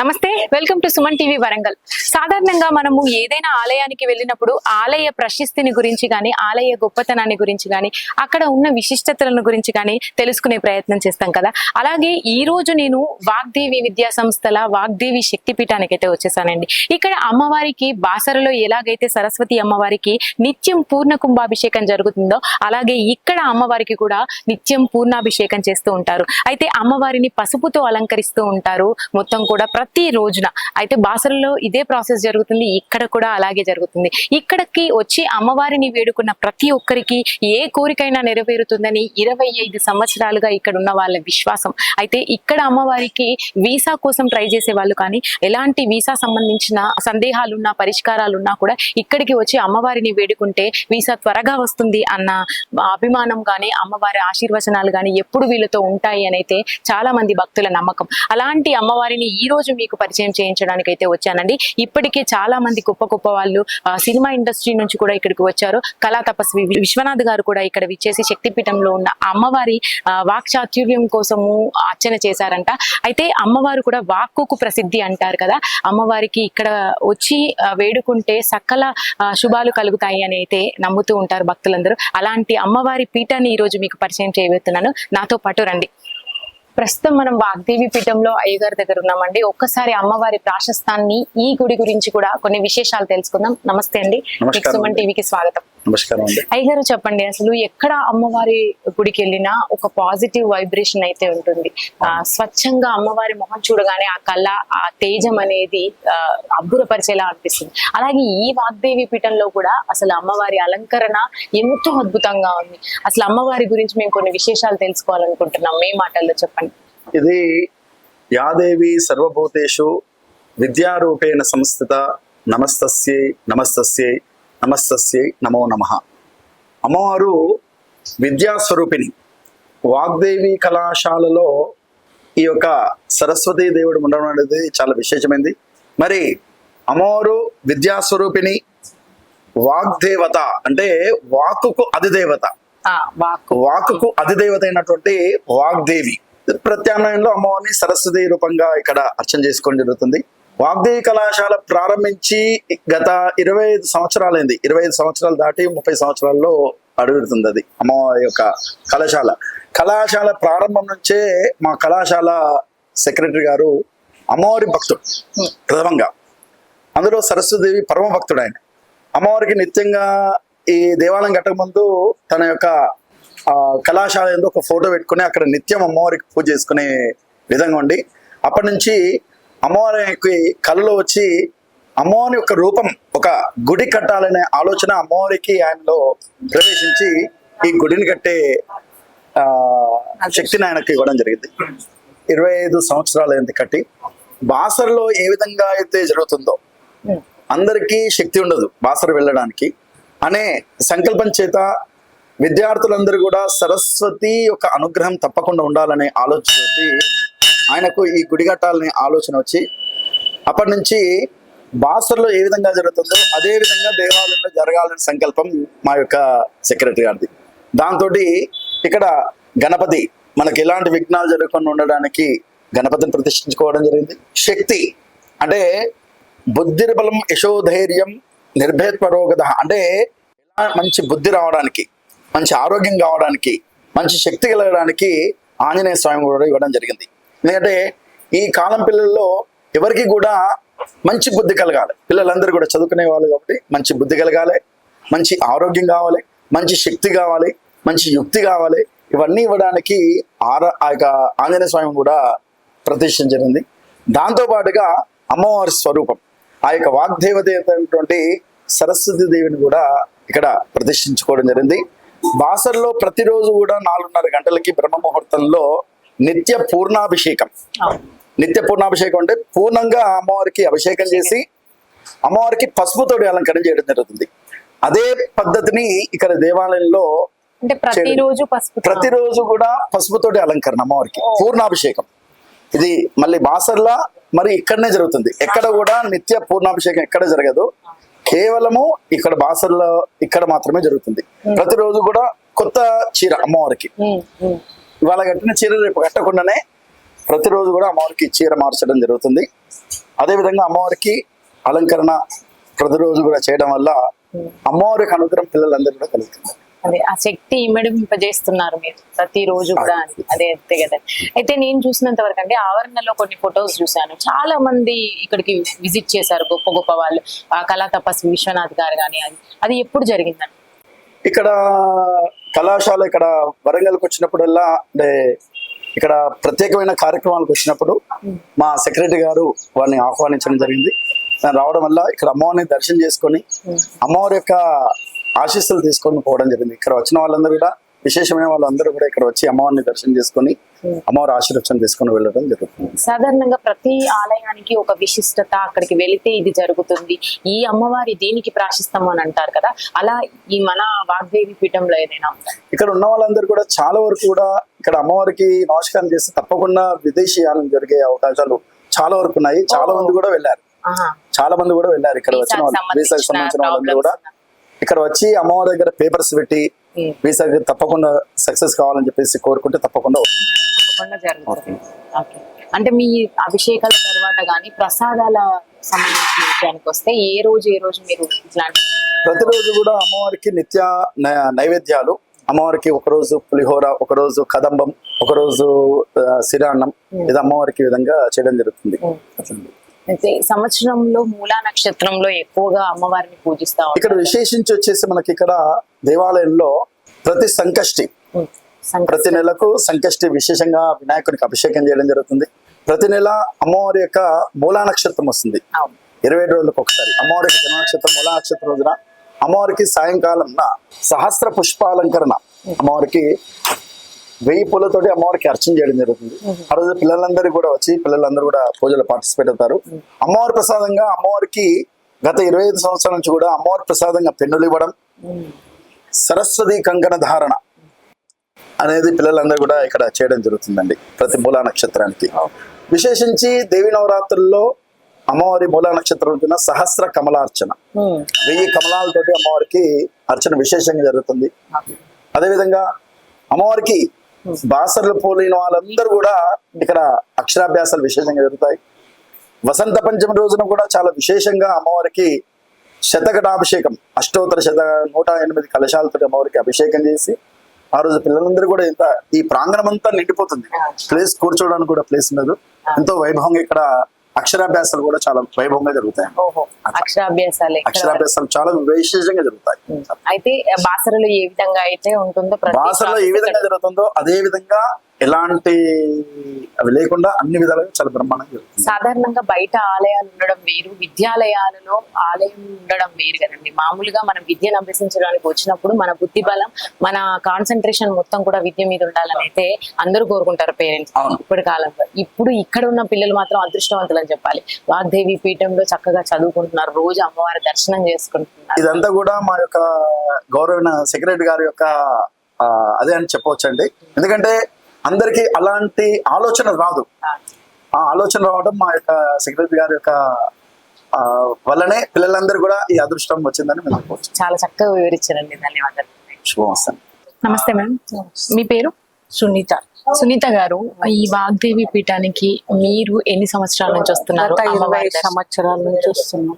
నమస్తే welcome to Suman TV Warangal. సాధారణంగా మనము ఏదైనా ఆలయానికి వెళ్ళినప్పుడు ఆలయ ప్రశస్తిని గురించి కానీ ఆలయ గొప్పతనాన్ని గురించి కానీ అక్కడ ఉన్న విశిష్టతలను గురించి కానీ తెలుసుకునే ప్రయత్నం చేస్తాం కదా. అలాగే ఈ రోజు నేను వాగ్దేవి విద్యా సంస్థల వాగ్దేవి శక్తిపీఠానికి అయితే వచ్చేసానండి. ఇక్కడ అమ్మవారికి బాసరలో ఎలాగైతే సరస్వతి అమ్మవారికి నిత్యం పూర్ణ కుంభాభిషేకం జరుగుతుందో అలాగే ఇక్కడ అమ్మవారికి కూడా నిత్యం పూర్ణాభిషేకం చేస్తూ ఉంటారు. అయితే అమ్మవారిని పసుపుతో అలంకరిస్తూ ఉంటారు. మొత్తం కూడా ప్రతి రోజున. అయితే బాసరలో ఇదే ప్రాసెస్ జరుగుతుంది ఇక్కడ కూడా అలాగే జరుగుతుంది. ఇక్కడికి వచ్చి అమ్మవారిని వేడుకున్న ప్రతి ఒక్కరికి ఏ కోరికైనా నెరవేరుతుందని ఇరవై ఐదు సంవత్సరాలుగా ఇక్కడ ఉన్న వాళ్ళ విశ్వాసం. అయితే ఇక్కడ అమ్మవారికి వీసా కోసం ట్రై చేసే వాళ్ళు కానీ ఎలాంటి వీసా సంబంధించిన సందేహాలున్నా పరిష్కారాలున్నా కూడా ఇక్కడికి వచ్చి అమ్మవారిని వేడుకుంటే వీసా త్వరగా వస్తుంది అన్న అభిమానం కానీ అమ్మవారి ఆశీర్వచనాలు కానీ ఎప్పుడు వీళ్ళతో ఉంటాయి అని అయితే చాలా మంది భక్తుల నమ్మకం. అలాంటి అమ్మవారిని ఈ రోజు మీకు పరిచయం చేయించడానికి అయితే వచ్చానండి. ఇప్పటికే చాలా మంది గొప్ప గొప్ప వాళ్ళు సినిమా ఇండస్ట్రీ నుంచి కూడా ఇక్కడికి వచ్చారు. కళా తపస్వి విశ్వనాథ్ గారు కూడా ఇక్కడ విచ్చేసి శక్తిపీఠంలో ఉన్న అమ్మవారి ఆ, వాక్చాతుర్యం కోసము అర్చన చేశారంట. అయితే అమ్మవారు కూడా వాక్కుకు ప్రసిద్ధి అంటారు కదా. అమ్మవారికి ఇక్కడ వచ్చి వేడుకుంటే సకల శుభాలు కలుగుతాయి అని అయితే నమ్ముతూ ఉంటారు భక్తులందరూ. అలాంటి అమ్మవారి పీఠాన్ని ఈ రోజు మీకు పరిచయం చేయబోతున్నాను. నాతో పాటు రండి. ప్రస్తుతం మనం వాగ్దేవి పీఠంలో అయ్యగారి దగ్గర ఉన్నామండి. ఒక్కసారి అమ్మవారి ప్రాశస్తాన్ని ఈ గుడి గురించి కూడా కొన్ని విశేషాలు తెలుసుకుందాం. నమస్తే అండి. సుమన్. టీవీకి స్వాగతం. నమస్కారం అండి. అయ్యగారు చెప్పండి అసలు ఎక్కడ అమ్మవారి గుడికి వెళ్ళినా ఒక పాజిటివ్ వైబ్రేషన్ అయితే ఉంటుంది. స్వచ్ఛంగా అమ్మవారి మొహం చూడగానే ఆ కళ ఆ తేజం అనేది అబ్బురపరిచేలా అనిపిస్తుంది. అలాగే ఈ వాగ్దేవి పీఠంలో కూడా అసలు అమ్మవారి అలంకరణ ఎంతో అద్భుతంగా ఉంది. అసలు అమ్మవారి గురించి మేము కొన్ని విశేషాలు తెలుసుకోవాలనుకుంటున్నాం. మీ మాటల్లో చెప్పండి. ఇది యాదేవి సర్వభూతేషు విద్యారూపేణ సంస్థిత నమస్తస్యై నమస్తస్యై నమస్తస్యై నమో నమ. అమ్మవారు విద్యాస్వరూపిణి. వాగ్దేవి కళాశాలలో ఈ యొక్క సరస్వతీ దేవుడు ఉండడం అనేది చాలా విశేషమైంది. మరి అమ్మవారు విద్యాస్వరూపిణి వాగ్దేవత అంటే వాక్కుకు అధిదేవత. వాక్కు అధిదేవత అయినటువంటి వాగ్దేవి. ప్రత్యామ్నాయంలో అమ్మవారిని సరస్వతి రూపంగా ఇక్కడ అర్చన చేసుకోవడం జరుగుతుంది. వాగ్దేవి కళాశాల ప్రారంభించి గత ఇరవై ఐదు సంవత్సరాలైంది. ఇరవై ఐదు సంవత్సరాలు దాటి ముప్పై సంవత్సరాల్లో అడుగుతుంది అది అమ్మవారి యొక్క కళాశాల. కళాశాల ప్రారంభం నుంచే మా కళాశాల సెక్రటరీ గారు అమ్మవారి భక్తుడు ప్రథమంగా. అందులో సరస్వదేవి పరమ భక్తుడు ఆయన. అమ్మవారికి నిత్యంగా ఈ దేవాలయం కట్టక ముందు తన యొక్క కళాశాల ఏందో ఒక ఫోటో పెట్టుకుని అక్కడ నిత్యం అమ్మవారికి పూజ చేసుకునే విధంగా ఉండి అప్పటి నుంచి అమ్మవారికి కళలో వచ్చి అమ్మవారి యొక్క రూపం ఒక గుడి కట్టాలనే ఆలోచన అమ్మవారికి ఆయనలో ప్రవేశించి ఈ గుడిని కట్టే శక్తిని ఆయనకు ఇవ్వడం జరిగింది. ఇరవై ఐదు సంవత్సరాలు అయింది కట్టి. బాసర్లో ఏ విధంగా అయితే జరుగుతుందో అందరికీ శక్తి ఉండదు బాసర్ వెళ్ళడానికి. అనే సంకల్పం చేత విద్యార్థులందరూ కూడా సరస్వతి యొక్క అనుగ్రహం తప్పకుండా ఉండాలనే ఆలోచనతోటి ఆయనకు ఈ గుడిగట్టాలని ఆలోచన వచ్చి అప్పటి నుంచి బాసర్లో ఏ విధంగా జరుగుతుందో అదే విధంగా దేవాలయంలో జరగాలనే సంకల్పం మా యొక్క సెక్రటరీ గారిది. దాంతో ఇక్కడ గణపతి మనకి ఎలాంటి విఘ్నాలు జరగకుండా ఉండడానికి గణపతిని ప్రతిష్ఠించుకోవడం జరిగింది. శక్తి అంటే బుద్ధిర్బలం యశోధైర్యం నిర్భేత్వరోగద అంటే మంచి బుద్ధి రావడానికి మంచి ఆరోగ్యం కావడానికి మంచి శక్తి కలగడానికి ఆంజనేయ స్వామి కూడా ఇవ్వడం జరిగింది. ఎందుకంటే ఈ కాలం పిల్లల్లో ఎవరికి కూడా మంచి బుద్ధి కలగాలి. పిల్లలందరూ కూడా చదువుకునే వాళ్ళు కాబట్టి మంచి బుద్ధి కలగాలి మంచి ఆరోగ్యం కావాలి మంచి శక్తి కావాలి మంచి యుక్తి కావాలి. ఇవన్నీ ఇవ్వడానికి ఆరా ఆ యొక్క ఆంజనేయ స్వామి కూడా ప్రతిష్ఠించింది దాంతో పాటుగా అమ్మవారి స్వరూపం ఆ యొక్క వాగ్దేవత అయినటువంటి సరస్వతి దేవిని కూడా ఇక్కడ ప్రతిష్ఠించుకోవడం జరిగింది. బాసర్లో ప్రతిరోజు కూడా నాలుగున్నర గంటలకి బ్రహ్మ ముహూర్తంలో నిత్య పూర్ణాభిషేకం. నిత్య పూర్ణాభిషేకం అంటే పూర్ణంగా అమ్మవారికి అభిషేకం చేసి అమ్మవారికి పసుపుతోటి అలంకరణ చేయడం జరుగుతుంది. అదే పద్ధతిని ఇక్కడ దేవాలయంలో అంటే ప్రతిరోజు పసుపు. ప్రతిరోజు కూడా పసుపుతోటి అలంకరణ అమ్మవారికి. పూర్ణాభిషేకం. ఇది మళ్ళీ బాసర్లా మరి ఇక్కడనే జరుగుతుంది. ఎక్కడ కూడా నిత్య పూర్ణాభిషేకం ఎక్కడ జరగదు. కేవలము ఇక్కడ బాసర్లో ఇక్కడ మాత్రమే జరుగుతుంది. ప్రతిరోజు కూడా కొత్త చీర అమ్మవారికి. ఇవాళ కట్టిన చీర రేపు కట్టకుండానే ప్రతిరోజు కూడా అమ్మవారికి చీర మార్చడం జరుగుతుంది. అదేవిధంగా అమ్మవారికి అలంకరణ ప్రతిరోజు కూడా చేయడం వల్ల అమ్మవారికి అనుగ్రహం పిల్లలందరూ కూడా కలుగుతుంది. అదే ఆ శక్తి ఇమ్మడింపజేస్తున్నారు మీరు ప్రతిరోజు కూడా. అని. అదే అంతే కదా. అయితే నేను చూసినంత వరకు అంటే ఆవరణలో కొన్ని ఫొటోస్ చూశాను. చాలా మంది ఇక్కడికి విజిట్ చేశారు గొప్ప గొప్ప వాళ్ళు. ఆ కళా తపస్వి విశ్వనాథ్ గారు కానీ అది అది ఎప్పుడు జరిగిందండి? ఇక్కడ కళాశాల ఇక్కడ వరంగల్కి వచ్చినప్పుడల్లా అంటే ఇక్కడ ప్రత్యేకమైన కార్యక్రమాలకు వచ్చినప్పుడు మా సెక్రటరీ గారు వారిని ఆహ్వానించడం జరిగింది. రావడం వల్ల ఇక్కడ అమ్మవారిని దర్శనం చేసుకొని అమ్మవారి యొక్క ఆశీస్సులు తీసుకొని పోవడం జరిగింది. ఇక్కడ వచ్చిన వాళ్ళందరూ కూడా విశేషమైన వాళ్ళందరూ కూడా ఇక్కడ వచ్చి అమ్మవారిని దర్శనం చేసుకొని అమ్మవారి ఆశీర్వచనం తీసుకొని వెళ్ళడం జరుగుతుంది. సాధారణంగా ప్రతి ఆలయానికి ఒక విశిష్టత అక్కడికి వెళితే ఇది జరుగుతుంది. ఈ అమ్మవారి దీనికి ప్రాశిస్తాం అని అంటారు కదా? అలా ఈ మన వాగ్దేవి పీఠంలో ఏదైనా ఇక్కడ ఉన్న వాళ్ళందరూ కూడా చాలా వరకు కూడా ఇక్కడ అమ్మవారికి నమస్కారం చేస్తే తప్పకుండా విదేశీయానం జరిగే అవకాశాలు చాలా వరకు ఉన్నాయి. చాలా మంది కూడా వెళ్ళారు. చాలా మంది కూడా వెళ్ళారు ఇక్కడ వచ్చిన వాళ్ళు. సంబంధించిన వాళ్ళందరూ కూడా. ఇక్కడ వచ్చి అమ్మవారి దగ్గర పేపర్స్ పెట్టి. వీసాకి తప్పకుండా సక్సెస్ కావాలని చెప్పేసి కోరుకుంటే తప్పకుండా వస్తుంది. తప్పకుండా జరుగుతుంది. ఓకే. అంటే మీ అభిషేకాల తర్వాత కానీ ప్రసాదాల సంబంధించిన విషయానికి వస్తే ఏ రోజు ఏ రోజు మీరు ఇట్లాంటి ప్రతిరోజు కూడా అమ్మవారికి నిత్య నైవేద్యాలు. అమ్మవారికి ఒకరోజు పులిహోర ఒకరోజు కదంబం ఒకరోజు సిరాన్నం ఇది అమ్మవారికి విధంగా చేయడం జరుగుతుంది. అయితే సంవత్సరంలో మూలా నక్షత్రంలో ఎక్కువగా అమ్మవారిని పూజిస్తా. ఇక్కడ విశేషించి వచ్చేసి మనకి ఇక్కడ దేవాలయంలో ప్రతి సంకష్టి ప్రతి నెలకు సంకష్టి విశేషంగా వినాయకుడికి అభిషేకం చేయడం జరుగుతుంది ప్రతి నెల అమ్మవారి యొక్క మూలా నక్షత్రం వస్తుంది. ఇరవై ఏడు రోజులకు ఒకసారి అమ్మవారికి జన్మ నక్షత్రం మూలా నక్షత్రం రోజున అమ్మవారికి సాయంకాలం సహస్ర పుష్పాలంకరణ అమ్మవారికి వెయ్యి పూలతోటి అమ్మవారికి అర్చన చేయడం జరుగుతుంది. ఆ రోజు పిల్లలందరూ కూడా వచ్చి పిల్లలందరూ కూడా పూజలో పార్టిసిపేట్ అవుతారు. అమ్మవారి ప్రసాదంగా అమ్మవారికి గత ఇరవై ఐదు సంవత్సరాల నుంచి కూడా అమ్మవారి ప్రసాదంగా పెన్నులు ఇవ్వడం. సరస్వతి కంకణ ధారణ అనేది పిల్లలందరూ కూడా ఇక్కడ చేయడం జరుగుతుందండి ప్రతి మూలా నక్షత్రానికి. విశేషించి దేవి నవరాత్రుల్లో అమ్మవారి మూలా నక్షత్రం రోజున సహస్ర కమలార్చన. వెయ్యి కమలాలతోటి అమ్మవారికి అర్చన విశేషంగా జరుగుతుంది. అదేవిధంగా అమ్మవారికి బాసర్లు పోలిన వాళ్ళందరూ కూడా ఇక్కడ అక్షరాభ్యాసాలు విశేషంగా జరుగుతాయి. వసంత పంచమి రోజున కూడా చాలా విశేషంగా అమ్మవారికి శతకటాభిషేకం అష్టోత్తర శత నూట ఎనిమిది కలశాలతో అమ్మవారికి అభిషేకం చేసి ఆ రోజు పిల్లలందరూ కూడా ఇంత ఈ ప్రాంగణం అంతా నిండిపోతుంది ప్లేస్ కూర్చోవడానికి కూడా ప్లేస్ ఉండదు. ఎంతో వైభవంగా ఇక్కడ అక్షరాభ్యాసాలు కూడా చాలా వైభవంగా జరుగుతాయి. ఓహో అక్షరాభ్యాసాలు? అక్షరాభ్యాసాలు చాలా విశేషంగా జరుగుతాయి. అయితే బాసరలో ఏ విధంగా అయితే ఉంటుందో భాషలో ఏ విధంగా జరుగుతుందో అదే విధంగా ఎలాంటి అవి లేకుండా అన్ని విధాలుగా చాలా బ్రహ్మాండంగా జరుగుతుంది. సాధారణంగా బయట ఆలయాలు ఉండడం వేరు విద్యాలయాలలో ఆలయం ఉండడం వేరు కదండి. మామూలుగా మనం విద్యను అభ్యసించడానికి వచ్చినప్పుడు మన బుద్ధి బలం మన కాన్సన్ట్రేషన్ మొత్తం కూడా విద్య మీద ఉండాలని అయితే అందరూ కోరుకుంటారు పేరెంట్స్. ఇప్పటి కాలంలో. ఇప్పుడు ఇక్కడ ఉన్న పిల్లలు మాత్రం అదృష్టవంతులు అని చెప్పాలి. వాగ్దేవి పీఠంలో చక్కగా చదువుకుంటున్నారు. రోజు అమ్మవారి దర్శనం చేసుకుంటున్నారు. ఇదంతా కూడా మా యొక్క గౌరవైన సెక్రటరీ గారి యొక్క అదే అని చెప్పవచ్చండి. ఎందుకంటే అందరికీ అలాంటి ఆలోచన రాదు. ఆ ఆలోచన రావడం మా యొక్క సెక్రటరీ గారి యొక్క వల్లనే పిల్లలందరూ కూడా ఈ అదృష్టం వచ్చిందని మేము చెప్పవచ్చు. చాలా చక్కగా వివరించారండి. ధన్యవాదాలు. నమస్తే మేడం. మీ పేరు? సునీత. సునీత గారు ఈ వాగ్దేవి పీఠానికి మీరు ఎన్ని సంవత్సరాల నుంచి వస్తున్నారు? ఇరవై సంవత్సరాల నుంచి వస్తున్నాం.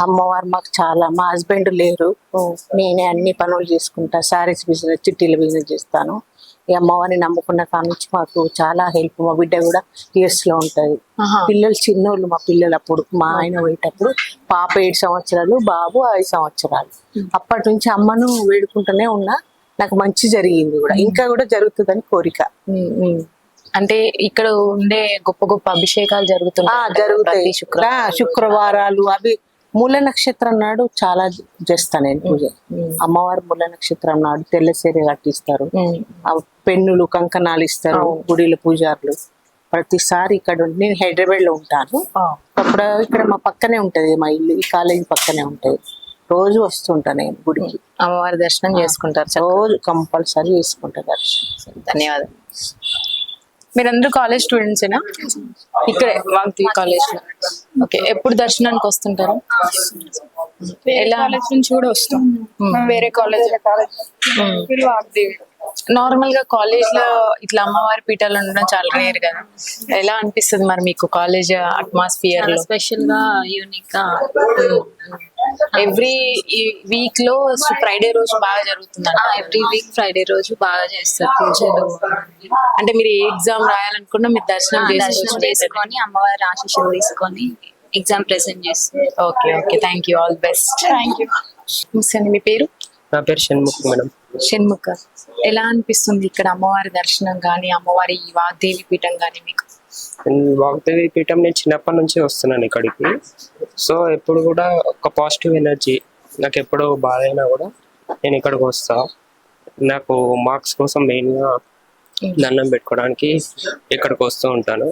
అమ్మవారు మాకు చాలా మా హస్బెండ్ లేరు. నేనే అన్ని పనులు చేసుకుంటా శారీస్ బిజినెస్ చిట్టీల బిజినెస్ చేస్తాను. ఈ అమ్మవారిని నమ్ముకున్న కాడ నుంచి మాకు చాలా హెల్ప్ మా బిడ్డ కూడా టీఎస్లో ఉంటది. పిల్లలు చిన్నోళ్ళు మా పిల్లలు అప్పుడు మా ఆయన పోయేటప్పుడు పాప ఏడు సంవత్సరాలు బాబు ఐదు సంవత్సరాలు. అప్పటి నుంచి అమ్మను వేడుకుంటూనే ఉన్నా నాకు మంచి జరిగింది కూడా. ఇంకా కూడా జరుగుతుందని కోరిక. అంటే ఇక్కడ ఉండే గొప్ప గొప్ప అభిషేకాలు జరుగుతున్నాయి జరుగుతాయి. శుక్రవారాలు అవి మూల నక్షత్రం నాడు చాలా చేస్తాను నేను పూజ. అమ్మవారి మూల నక్షత్రం నాడు తెల్ల సీర కట్టిస్తారు పెన్నులు కంకణాలు ఇస్తారు గుడిల పూజారులు. ప్రతిసారి ఇక్కడ నేను హైదరాబాద్లో ఉంటాను. అప్పుడు ఇక్కడ మా పక్కనే ఉంటది మా ఇల్లు ఈ కాలేజీ పక్కనే ఉంటది. రోజు వస్తుంటా నేను గుడికి. అమ్మవారి దర్శనం చేసుకుంటారు. రోజు కంపల్సరీ చేసుకుంటా దర్శనం. ధన్యవాదాలు. మీరందరూ కాలేజ్ స్టూడెంట్సేనా ఇక్కడే వాగ్దేవి కాలేజ్లో. ఓకే ఎప్పుడు దర్శనానికి వస్తుంటారు? ఎలా? కాలేజ్ నుంచి కూడా వస్తాం. వేరే కాలేజ్ వాగ్దేవి. నార్మల్గా కాలేజ్లో ఇట్లా అమ్మవారి పీఠాలు ఉండడం చాలా రేర్ కదా. ఎలా అనిపిస్తుంది మరి మీకు కాలేజ్ అట్మాస్ఫియర్లో? స్పెషల్గా యూనిక్గా? ఎవ్రీ వీక్లో ఫ్రైడే రోజు బాగా జరుగుతుంది ఎవ్రీ వీక్ ఫ్రైడే రోజు బాగా చేస్తారు పూజలు అంటే మీరు ఏ ఎగ్జామ్ రాయాలనుకున్నా మీరు దర్శనం చేసుకొని అమ్మవారి ఆశీస్సులు తీసుకొని ఎగ్జామ్ ప్రెసెంట్ చేస్తారు. Okay okay. Thank you all best thank you అండి మీ పేరు? నా పేరు షణ్ముఖ్ మేడం. షణ్ముఖ. ఎలా అనిపిస్తుంది ఇక్కడ అమ్మవారి దర్శనం కానీ అమ్మవారి ఈ వాగ్దేవి పీఠం కానీ మీకు? వాగ్దేవి పీఠం నేను చిన్నప్పటి నుంచి వస్తున్నాను ఇక్కడికి. సో ఎప్పుడు కూడా ఒక పాజిటివ్ ఎనర్జీ నాకు ఎప్పుడు బాధ అయినా కూడా నేను ఇక్కడికి వస్తా. నాకు మార్క్స్ కోసం మెయిన్గా దండం పెట్టుకోవడానికి ఇక్కడికి వస్తూ ఉంటాను.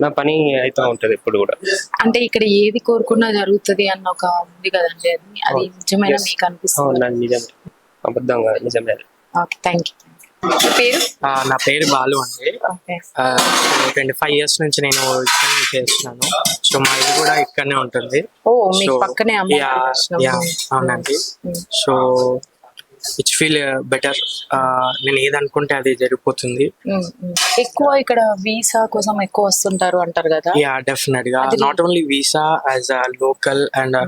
నా పని అవుతూ ఉంటుంది ఎప్పుడు కూడా. అంటే ఇక్కడ ఏది కోరుకున్నా జరుగుతుంది అన్న ఒక ఉంది కదండి అది. నిజమైన. మీకు అనిపిస్తుంది? నిజమే. అబద్ధంగా నిజమే ఓకే థ్యాంక్ యూ నా పేరు బాలు అండి. ట్వంటీ ఫైవ్ ఇయర్స్ నుంచి నేను ఇక్కడ చేస్తున్నాను. సో మా ఇల్లు కూడా ఇక్కడనే ఉంటుంది. అవునండి. సో ఇట్స్ ఫీల్ బెటర్ నేను ఏదనుకుంటే అది జరిగిపోతుంది. ఎక్కువ ఇక్కడ వీసా కోసం ఎక్కువ వస్తుంటారు అంటారు కదా? యా డెఫినెట్గా. Not only visa as a local and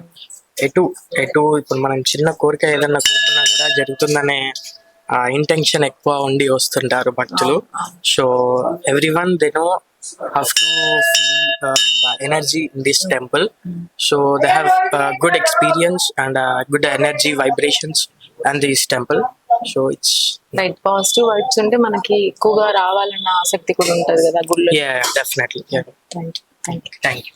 ఎటు ఎటు ఇప్పుడు మనం చిన్న కోరిక ఏదన్నా కోరుకున్నా కూడా జరుగుతుందనే ఇంటెన్షన్ ఎక్కువ ఉండి వస్తుంటారు భక్తులు. So every one they know have to energy in this temple so they have good experience and good energy vibrations and this temple so it's right positive vibes ఉంటే మనకి ఎక్కువగా రావాలన్న ఆసక్తి కూడా ఉంటది కదా yeah definitely thank you thank you thank you